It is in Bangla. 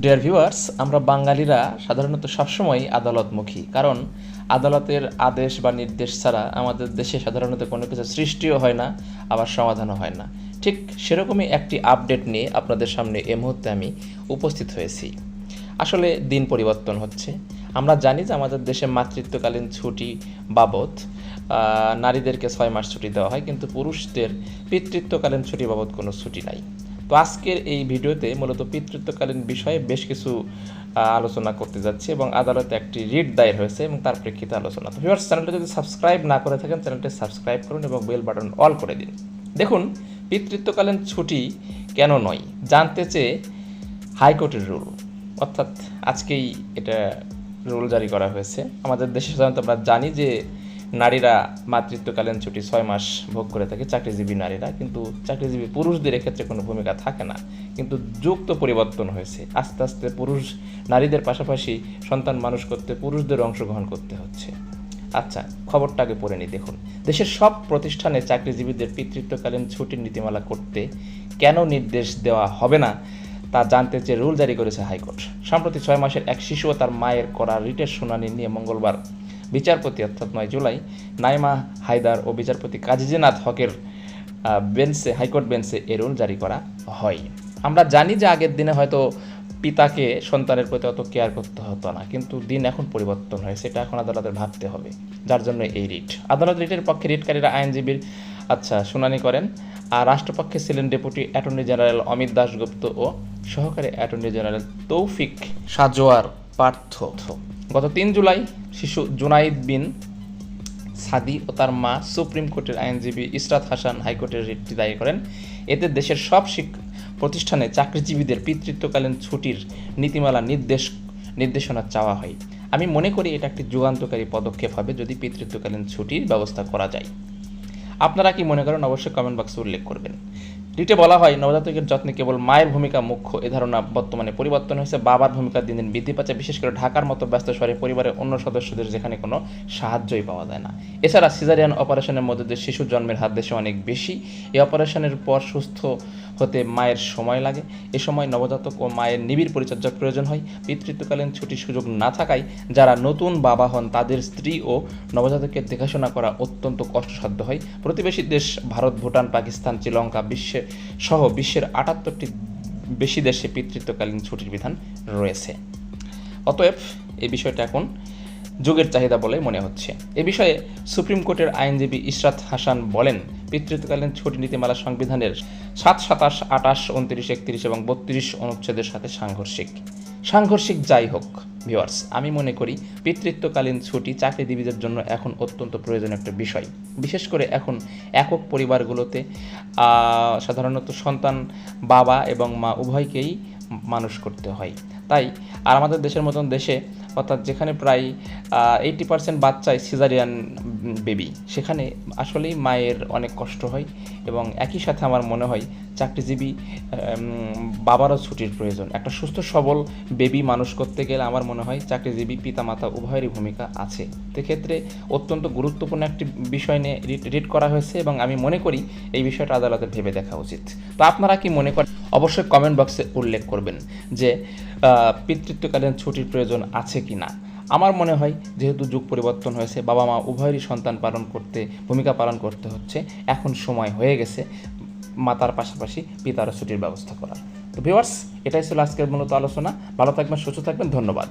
ডিয়ার ভিউয়ার্স আমরা বাঙালিরা সাধারণত সবসময় আদালতমুখী, কারণ আদালতের আদেশ বা নির্দেশ ছাড়া আমাদের দেশে সাধারণত কোনো কিছু সৃষ্টিও হয় না, আবার সমাধানও হয় না। ঠিক সেরকমই একটি আপডেট নিয়ে আপনাদের সামনে এ মুহূর্তে আমি উপস্থিত হয়েছি। আসলে দিন পরিবর্তন হচ্ছে। আমরা জানি যে আমাদের দেশে মাতৃত্বকালীন ছুটি বাবদ নারীদেরকে ছয় মাস ছুটি দেওয়া হয়, কিন্তু পুরুষদের পিতৃত্বকালীন ছুটি বাবদ কোনো ছুটি নাই। তো আজকের এই ভিডিওতে মূলত পিতৃত্বকালীন বিষয়ে বেশ কিছু আলোচনা করতে যাচ্ছি এবং আদালতে একটি রিট দায়ের হয়েছে এবং তার প্রেক্ষিতে আলোচনা। তো ভিউয়ার্স চ্যানেলটা যদি সাবস্ক্রাইব না করে থাকেন চ্যানেলটি সাবস্ক্রাইব করুন এবং বেল বাটন অল করে দিন। দেখুন, পিতৃত্বকালীন ছুটি কেন নয়? জানতে চেয়ে হাইকোর্টের রুল, অর্থাৎ আজকেই এটা রুল জারি করা হয়েছে। আমাদের দেশে সাধারণত আমরা জানি যে নারীরা মাতৃত্বকালীন ছুটি ছয় মাস ভোগ করে থাকে, চাকরিজীবী নারীরা। কিন্তু চাকরিজীবী পুরুষদের এক্ষেত্রে কোনো ভূমিকা থাকে না। কিন্তু যুগ তো পরিবর্তন হয়েছে। আস্তে আস্তে পুরুষ, নারীদের পাশাপাশি সন্তান মানুষ করতে পুরুষদের অংশগ্রহণ করতে হচ্ছে। আচ্ছা খবরটা আগে পড়ে নিই, দেখুন। দেশের সব প্রতিষ্ঠানে চাকরিজীবীদের পিতৃত্বকালীন ছুটির নীতিমালা করতে কেন নির্দেশ দেওয়া হবে না, তা জানতে চেয়ে রুল জারি করেছে হাইকোর্ট। সম্প্রতি ছয় মাসের এক শিশু ও তার মায়ের করা রিটের শুনানি নিয়ে মঙ্গলবার বিচারপতি, অর্থাৎ নয় জুলাই, নাইমা হায়দার ও বিচারপতি কাজিজেনাথ হকের বেঞ্চে, হাইকোর্ট বেঞ্চে এ রুল জারি করা হয়। আমরা জানি যে আগের দিনে হয়তো পিতাকে সন্তানের প্রতি অত কেয়ার করতে হতো না, কিন্তু দিন এখন পরিবর্তন হয়েছে এটা এখন আদালতের ভাবতে হবে, যার জন্য এই রিট। আদালত রিটের পক্ষে রিটকারীরা আইনজীবীর আচ্ছা শুনানি করেন, আর রাষ্ট্রপক্ষে ছিলেন deputy attorney general Amit Dasgupta ও সহকারী অ্যাটর্নি জেনারেল তৌফিক সাজোয়ার পার্থ। গত তিন জুলাই শিশু জুনাইদ বিন সাদি ও তার মা সুপ্রিম কোর্টের আইনজীবী ইসরাত হাসান হাইকোর্টের রিটটি দায়ের করেন। এতে দেশের সব শিক্ষা প্রতিষ্ঠানে চাকরিজীবীদের পিতৃত্বকালীন ছুটির নীতিমালা নির্দেশ নির্দেশনা চাওয়া হয়। আমি মনে করি এটা একটি যুগান্তকারী পদক্ষেপ হবে যদি পিতৃত্বকালীন ছুটির ব্যবস্থা করা যায়। আপনারা কি মনে করেন অবশ্যই কমেন্ট বক্সে উল্লেখ করবেন। রিটে বলা হয়, নবজাতকের যত্নে কেবল মায়ের ভূমিকা মুখ্য, এ ধারণা বর্তমানে পরিবর্তন হয়েছে। বাবার ভূমিকা দিন দিন বৃদ্ধি পাচ্ছে। বিশেষ করে ঢাকার মতো ব্যস্ত শহরে পরিবারের অন্য সদস্যদের যেখানে কোনো সাহায্যই পাওয়া যায় না। এছাড়া সিজারিয়ান অপারেশনের মধ্যে দিয়ে শিশু জন্মের হাত দেশে অনেক বেশি। এই অপারেশনের পর সুস্থ হতে মায়ের সময় লাগে। এ সময় নবজাতক ও মায়ের নিবিড় পরিচর্যার প্রয়োজন হয়। পিতৃত্বকালীন ছুটির সুযোগ না থাকায় যারা নতুন বাবা হন, তাদের স্ত্রী ও নবজাতকের দেখাশোনা করা অত্যন্ত কষ্টসাধ্য হয়। প্রতিবেশী দেশ, ভারত, ভুটান, পাকিস্তান, শ্রীলঙ্কা, বিশ্বে সহ বিশ্বের আটাত্তরটি বেশি দেশে পিতৃত্বকালীন ছুটির বিধান রয়েছে। অতএব এই বিষয়টা এখন যুগের চাহিদা বলে মনে হচ্ছে। এ বিষয়ে সুপ্রিম কোর্টের আইনজীবী ইশরাত হাসান বলেন, পিতৃত্বকালীন ছুটি নীতিমালা সংবিধানের সাত সাতাশ আটাশ উনত্রিশ, একত্রিশ এবং বত্রিশ অনুচ্ছেদের সাথে সাংঘর্ষিক। সাংঘর্ষিক যাই হোক ভিওয়ার্স আমি মনে করি পিতৃত্বকালীন ছুটি চাকরিজীবীদের জন্য এখন অত্যন্ত প্রয়োজনীয় একটা বিষয়। বিশেষ করে এখন একক পরিবারগুলোতে সাধারণত সন্তান, বাবা এবং মা উভয়কেই মানুষ করতে হয়। তাই, আর আমাদের দেশের মতন দেশে, অর্থাৎ যেখানে প্রায় এইটি পার্সেন্ট বাচ্চাই সিজারিয়ান বেবি সেখানে আসলেই মায়ের অনেক কষ্ট হয় এবং একই সাথে আমার মনে হয় চাকরিজীবী বাবারও ছুটির প্রয়োজন। একটা সুস্থ, সবল বেবি মানুষ করতে গেলে আমার মনে হয় চাকরিজীবী পিতামাতা উভয়েরই ভূমিকা আছে। সেক্ষেত্রে অত্যন্ত গুরুত্বপূর্ণ একটি বিষয় নিয়ে রিট করা হয়েছে এবং আমি মনে করি এই বিষয়টা আদালতে ভেবে দেখা উচিত। তো আপনারা কি মনে করেন অবশ্যই কমেন্ট বক্সে উল্লেখ করবেন যে পিতৃত্বকালীন ছুটির প্রয়োজন আছে কি না আমার মনে হয় যেহেতু যুগ পরিবর্তন হয়েছে, বাবা মা উভয়েরই সন্তান পালন করতে, ভূমিকা পালন করতে হচ্ছে, এখন সময় হয়ে গেছে মাতার পাশাপাশি পিতারও ছুটির ব্যবস্থা করার। তো ভিওয়ার্স এটাই ছিল আজকের মূলত আলোচনা। ভালো থাকবেন, সুস্থ থাকবেন, ধন্যবাদ।